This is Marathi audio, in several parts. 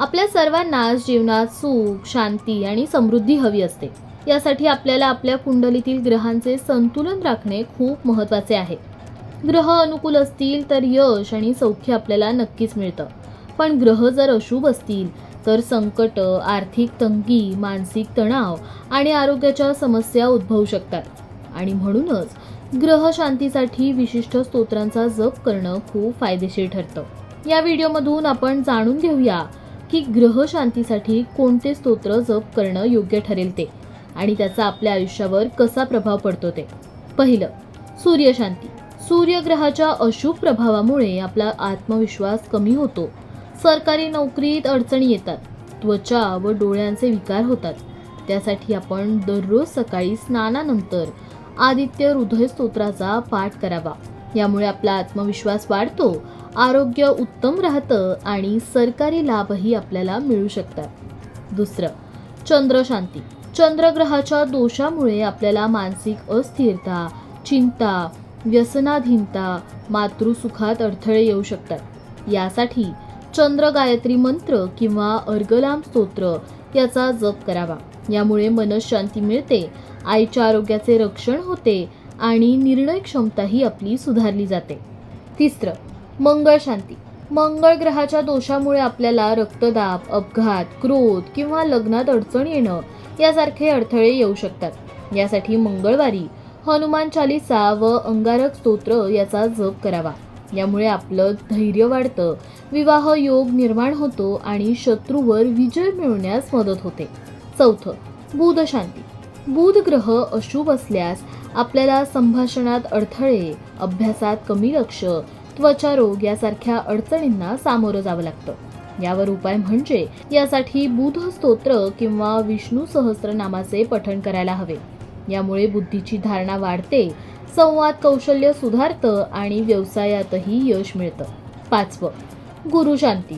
आपल्या सर्वांनाच जीवनात सुख शांती आणि समृद्धी हवी असते. यासाठी आपल्याला आपल्या कुंडलीतील ग्रहांचे संतुलन राखणे खूप महत्त्वाचे आहे. ग्रह अनुकूल असतील तर यश आणि सौख्य आपल्याला नक्कीच मिळतं. पण ग्रह जर अशुभ असतील तर संकट आर्थिक तंगी मानसिक तणाव आणि आरोग्याच्या समस्या उद्भवू शकतात. आणि म्हणूनच ग्रह शांतीसाठी विशिष्ट स्तोत्रांचा जप करणं खूप फायदेशीर ठरतं. या व्हिडिओमधून आपण जाणून घेऊया की ग्रह शांतीसाठी कोणते स्तोत्र जप करणं योग्य ठरेल ते? आणि त्याचा आपल्या आयुष्यावर कसा प्रभाव पडतो ते? पहिलं सूर्यशांती. सूर्यग्रहाच्या अशुभ प्रभावामुळे आपला आत्मविश्वास कमी होतो. सरकारी नोकरीत अडचणी येतात. त्वचा व डोळ्यांचे विकार होतात. त्यासाठी आपण दररोज सकाळी स्नानानंतर आदित्य हृदय स्तोत्राचा पाठ करावा. यामुळे आपला आत्मविश्वास वाढतो आरोग्य उत्तम राहतं आणि सरकारी लाभही आपल्याला मिळू शकतात. दुसरं चंद्रशांती. चंद्रग्रहाच्या दोषामुळे आपल्याला मानसिक अस्थिरता चिंता व्यसनाधीनता मातृसुखात अडथळे येऊ शकतात. यासाठी चंद्र गायत्री मंत्र किंवा अर्गलाम स्तोत्र याचा जप करावा. यामुळे मनशांती मिळते आईच्या आरोग्याचे रक्षण होते आणि निर्णय क्षमताही आपली सुधारली जाते. तिसरं मंगळ शांती. मंगळ ग्रहाच्या दोषामुळे आपल्याला रक्तदाब अपघात क्रोध किंवा लग्नात अडचण येणं यासारखे अडथळे येऊ शकतात. यासाठी मंगळवारी हनुमान चालिसा व अंगारक स्तोत्र याचा जप करावा. यामुळे आपलं धैर्य वाढतं विवाह योग निर्माण होतो आणि शत्रूवर विजय मिळवण्यास मदत होते. चौथं बुध शांती. बुध ग्रह अशुभ असल्यास आपल्याला संभाषणात अडथळे अभ्यासात कमी लक्ष त्वचा रोग यासारख्या अडचणींना सामोरं जावं लागतं. यावर उपाय म्हणजे यासाठी बुध स्तोत्र किंवा विष्णू सहस्रनामाचे पठण करायला हवे. यामुळे बुद्धीची धारणा वाढते संवाद कौशल्य सुधारतं आणि व्यवसायातही यश मिळतं. पाचवं गुरुशांती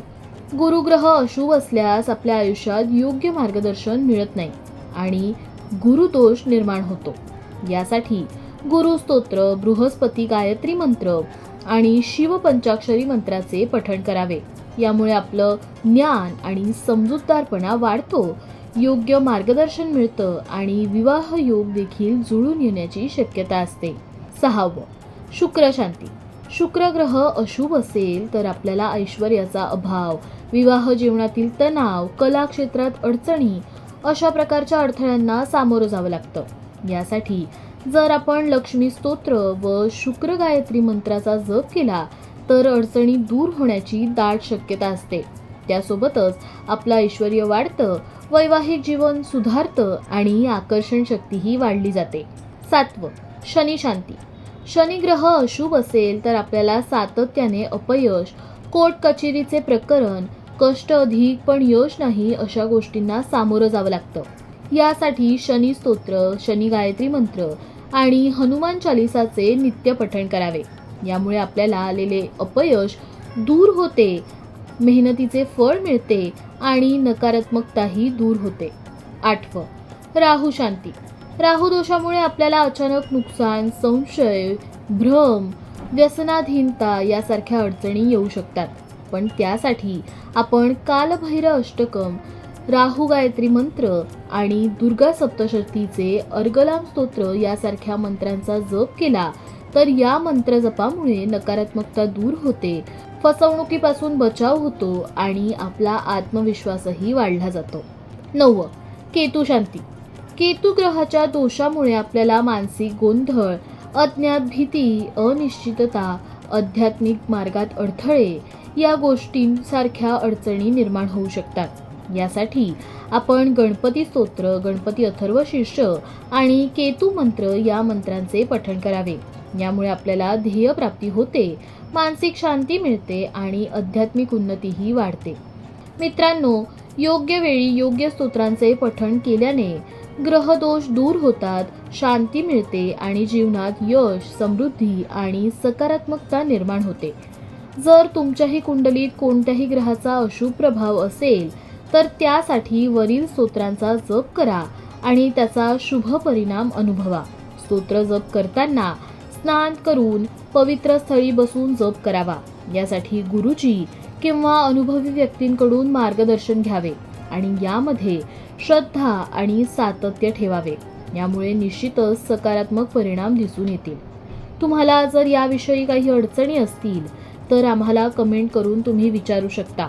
गुरुग्रह अशुभ असल्यास आपल्या आयुष्यात योग्य मार्गदर्शन मिळत नाही आणि गुरुदोष निर्माण होतो. यासाठी गुरुस्तोत्र बृहस्पती गायत्री मंत्र आणि शिवपंचाक्षरी मंत्राचे पठण करावे. यामुळे आपलं ज्ञान आणि समजूतदारपणा वाढतो. योग्य मार्गदर्शन मिळतं आणि विवाह योग देखील जुळून येण्याची शक्यता असते. सहावं शुक्रशांती शुक्र ग्रह अशुभ असेल तर आपल्याला ऐश्वर्याचा अभाव विवाह जीवनातील तणाव कला क्षेत्रात अडचणी अशा प्रकारच्या अडथळ्यांना सामोरं जावं लागतं. यासाठी जर आपण लक्ष्मी स्तोत्र व शुक्र गायत्री मंत्राचा जप केला तर अडचणी दूर होण्याची दाट शक्यता असते. त्यासोबतच आपलं ऐश्वर वाढतं वैवाहिक जीवन सुधारतं आणि आकर्षण शक्तीही वाढली जाते. सातवं शनी शांती. शनी ग्रह अशुभ असेल तर आपल्याला सातत्याने अपयश कोर्ट कचेरीचे प्रकरण कष्ट अधिक पण यश नाही अशा गोष्टींना सामोरं जावं लागतं. यासाठी शनी स्तोत्र शनी गायत्री मंत्र आणि हनुमान चालिसाचे नित्य पठण करावे. यामुळे आपल्याला आलेले अपयश दूर होते मेहनतीचे फळ मिळते आणि नकारात्मकताही दूर होते. आठवं राहू शांती. राहू दोषामुळे आपल्याला अचानक नुकसान संशय भ्रम व्यसनाधीनता यासारख्या अडचणी येऊ शकतात. पण त्यासाठी आपण कालभैरव अष्टकम राहू गायत्री मंत्र आणि दुर्गा सप्तशतीचे अर्गलाम स्तोत्र यासारख्या मंत्रांचा जप केला तर या मंत्र जपामुळे नकारात्मकता दूर होते फसवणुकीपासून बचाव होतो आणि आपला आत्मविश्वासही वाढला जातो. नववं केतू शांती. केतू ग्रहाच्या दोषामुळे आपल्याला मानसिक गोंधळ अज्ञात भीती अनिश्चितता आध्यात्मिक मार्गात अडथळे या गोष्टींसारख्या अडचणी निर्माण होऊ शकतात. यासाठी आपण गणपती स्तोत्र गणपती अथर्व शीर्ष आणि केतू मंत्र या मंत्रांचे पठण करावे. यामुळे आपल्याला ध्येयप्राप्ती होते मानसिक शांती मिळते आणि आध्यात्मिक उन्नतीही वाढते. मित्रांनो योग्य वेळी योग्य स्तोत्रांचे पठण केल्याने ग्रहदोष दूर होतात शांती मिळते आणि जीवनात यश समृद्धी आणि सकारात्मकता निर्माण होते. जर तुमच्याही कुंडलीत कोणत्याही ग्रहाचा अशुभ प्रभाव असेल तर त्यासाठी वरील स्तोत्रांचा जप करा आणि त्याचा शुभ परिणाम अनुभवा. स्तोत्र जप करताना स्नान करून पवित्र स्थळी बसून जप करावा. यासाठी गुरुजी किंवा अनुभवी व्यक्तींकडून मार्गदर्शन घ्यावे आणि यामध्ये श्रद्धा आणि सातत्य ठेवावे. यामुळे निश्चितच सकारात्मक परिणाम दिसून येतील. तुम्हाला जर याविषयी काही अडचणी असतील तर आम्हाला कमेंट करून तुम्ही विचारू शकता.